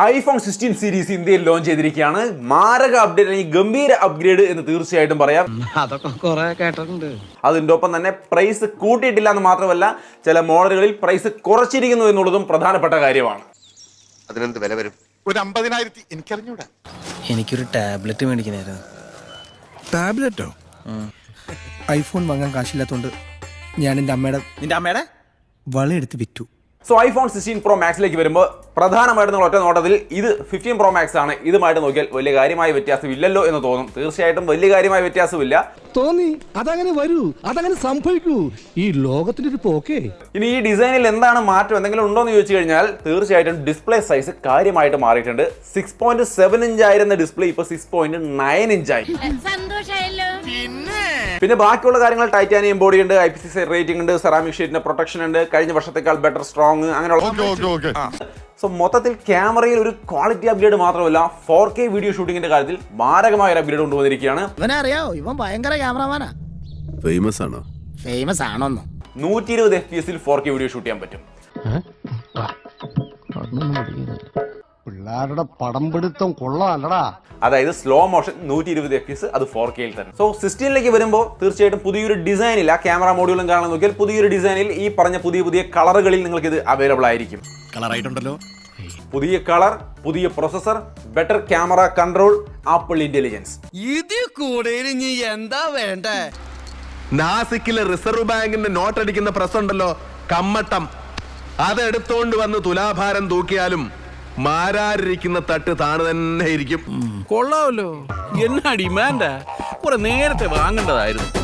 IPhone sixteen series ഇന്ത്യയിൽ launch ചെയ്തിരിക്കുകയാണ്. മാരക അപ്ഡേറ്റ് അല്ലെങ്കിൽ ഗംഭീര അപ്ഗ്രേഡ് എന്ന് തീർച്ചയായിട്ടും പറയാം. അതൊക്കെ കൊറേ കേട്ടിട്ടുണ്ട്. അതിന്റെ ഒപ്പം തന്നെ പ്രൈസ് കൂട്ടിയിട്ടില്ല എന്ന് മാത്രമല്ല ചില മോഡലുകളിൽ പ്രൈസ് കുറച്ചിരിക്കുന്നു എന്നുള്ളതും പ്രധാനപ്പെട്ട കാര്യമാണ്. അതിനെന്ത് വില വരും? ഒരു അമ്പതിനായിരത്തി എനിക്കറിഞ്ഞൂടാ. എനിക്കൊരു ടാബ്ലറ്റ് മേടിക്കണായിരുന്നു. ടാബ്ലറ്റോ? ഐഫോൺ വാങ്ങാൻ കാശില്ലാത്തോണ്ട് ഞാൻ എന്റെ അമ്മയുടെ നിന്റെ അമ്മയുടെ? വളയെടുത്ത് വിറ്റു. സോ ഐഫോൺ സിക്സ്റ്റീൻ പ്രോ മാക്സിലേക്ക് വരുമ്പോൾ പ്രധാനമായിട്ടും നിങ്ങൾ ഒറ്റ നോട്ടത്തിൽ ഇത് ഫിഫ്റ്റീൻ പ്രോ മാക്സ് ആണ്. ഇതുമായിട്ട് നോക്കിയാൽ വലിയ കാര്യമായ വ്യത്യാസം ഇല്ലല്ലോ എന്ന് തോന്നും. തീർച്ചയായിട്ടും വലിയ കാര്യമായ വ്യത്യാസമില്ല. തോന്നി. അതങ്ങനെ വരൂ. അതങ്ങനെ സംഭവിക്കൂ. ഈ ലോകത്തിന്റെ ഒരു പോക്കേ. ഇനി ഈ ഡിസൈനിൽ എന്താണ് മാറ്റം? എന്തെങ്കിലും ഉണ്ടോ എന്ന് ചോദിച്ചു കഴിഞ്ഞാൽ തീർച്ചയായിട്ടും ഡിസ്പ്ലേ സൈസ് കാര്യമായിട്ട് മാറിയിട്ടുണ്ട്. സിക്സ് പോയിന്റ് സെവൻ ഇഞ്ച് ആയിരുന്ന ഡിസ്പ്ലേ ഇപ്പൊ സിക്സ് പോയിന്റ് നയൻ ഇഞ്ചായി ആയി. പിന്നെ? ബാക്കിയുള്ള കാര്യങ്ങൾ ടൈറ്റാനിയം ബോഡി ഉണ്ട് ഐ പി സി റേറ്റിംഗ് ഉണ്ട് സെറാമിക് ഷീറ്റിന്റെ പ്രൊട്ടക്ഷൻ ഉണ്ട്. കഴിഞ്ഞ വർഷത്തേക്കാൾ ബെറ്റർ സ്ട്രോങ് ഓക്കെ അങ്ങനെയുള്ള സോ മൊത്തത്തിൽ ക്യാമറയിൽ ഒരു ക്വാളിറ്റി അപ്ഗ്രേഡ് മാത്രമല്ല ഫോർ കെ വീഡിയോ ഷൂട്ടിങ്ങിന്റെ കാര്യത്തിൽ മാരകമായ ഒരു അപ്ഗ്രേഡ് കൊണ്ടുവന്നിരിക്കുകയാണ്. ഇവനെ അറിയാവോ ഇവൻ ഭയങ്കര ക്യാമറമാനാ. ഫേമസ് ആണോ? ഫേമസ് ആണോന്നോ. നൂറ്റി ഇരുപത് എഫ് പി എസിൽ ഫോർ കെ വീഡിയോ ഷൂട്ട് ചെയ്യാൻ പറ്റും. പിള്ളേരുടെ പടം പിടുത്തം കൊള്ളാലടാ അതായത് സ്ലോ മോഷൻ നൂറ്റി ഇരുപത് എഫ് എസ് അത് ഫോർ കെയിൽ തന്നെ. സോ സിക്സ്റ്റീനിലേക്ക് വരുമ്പോൾ തീർച്ചയായിട്ടും പുതിയൊരു ഡിസൈനിൽ ആ ക്യാമറ മോഡ്യൂളും കാണാൻ നോക്കിയാൽ പുതിയൊരു ഡിസൈനിൽ ഈ പറഞ്ഞ പുതിയ പുതിയ കളറുകളിൽ നിങ്ങൾക്ക് ഇത് അവൈലബിൾ ആയിരിക്കും. കളർ ആയിട്ടുണ്ടല്ലോ പുതിയ കളർ പുതിയ processor better camera control Apple intelligence ഇത് കൂടെ ഇനി എന്താ വേണ്ടേ? നാസിക്കിലെ റിസർവ് ബാങ്കിന്റെ നോട്ട് അടിക്കുന്ന പ്രസ് ഉണ്ടല്ലോ കമ്മട്ടം. അതെടുത്തോണ്ട് വന്ന് തുലാഭാരം തൂക്കിയാലും മാരാരിരിക്കുന്ന തട്ട് താണു തന്നെ ഇരിക്കും. കൊള്ളാവല്ലോ. എന്നാ ഡിമാൻഡാ കുറെ നേരത്തെ വാങ്ങേണ്ടതായിരുന്നു.